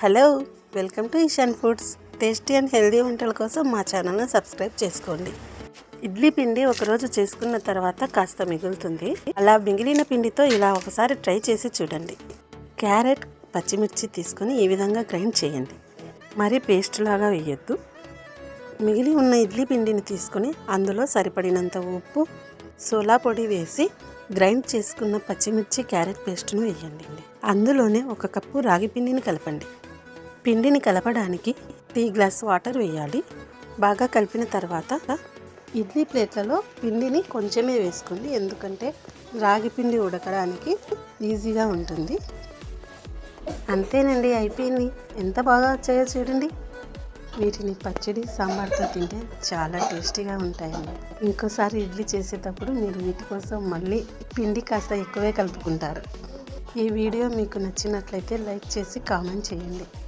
Hello welcome to Ishan foods. Tasty and healthy వంటల కోసం మా ఛానల్ను సబ్స్క్రైబ్ చేసుకోండి. ఇడ్లీ పిండి ఒకరోజు చేసుకున్న తర్వాత కాస్త మిగులుతుంది. అలా మిగిలిన పిండితో ఇలా ఒకసారి ట్రై చేసి చూడండి. క్యారెట్ పచ్చిమిర్చి తీసుకొని ఈ విధంగా గ్రైండ్ చేయండి. మరీ పేస్ట్ లాగా వేయొద్దు. మిగిలి ఉన్న ఇడ్లీ పిండిని తీసుకొని అందులో సరిపడినంత ఉప్పు సోలా పొడి వేసి గ్రైండ్ చేసుకున్న పచ్చిమిర్చి క్యారెట్ పేస్ట్ను వేయండి. అందులోనే ఒక కప్పు రాగి పిండిని కలపండి. పిండిని కలపడానికి టీ గ్లాస్ వాటర్ వేయాలి. బాగా కలిపిన తర్వాత ఇడ్లీ ప్లేట్లలో పిండిని కొంచెమే వేసుకోండి. ఎందుకంటే రాగి పిండి ఉడకడానికి ఈజీగా ఉంటుంది. అంతేనండి అయిపోయింది. ఎంత బాగా వచ్చాయో చూడండి. వీటిని పచ్చడి సాంబార్తో తింటే చాలా టేస్టీగా ఉంటాయండి. ఇంకోసారి ఇడ్లీ చేసేటప్పుడు మీరు వీటి కోసం మళ్ళీ పిండి కాస్త ఎక్కువే కలుపుకుంటారు. ఈ వీడియో మీకు నచ్చినట్లయితే లైక్ చేసి కామెంట్ చేయండి.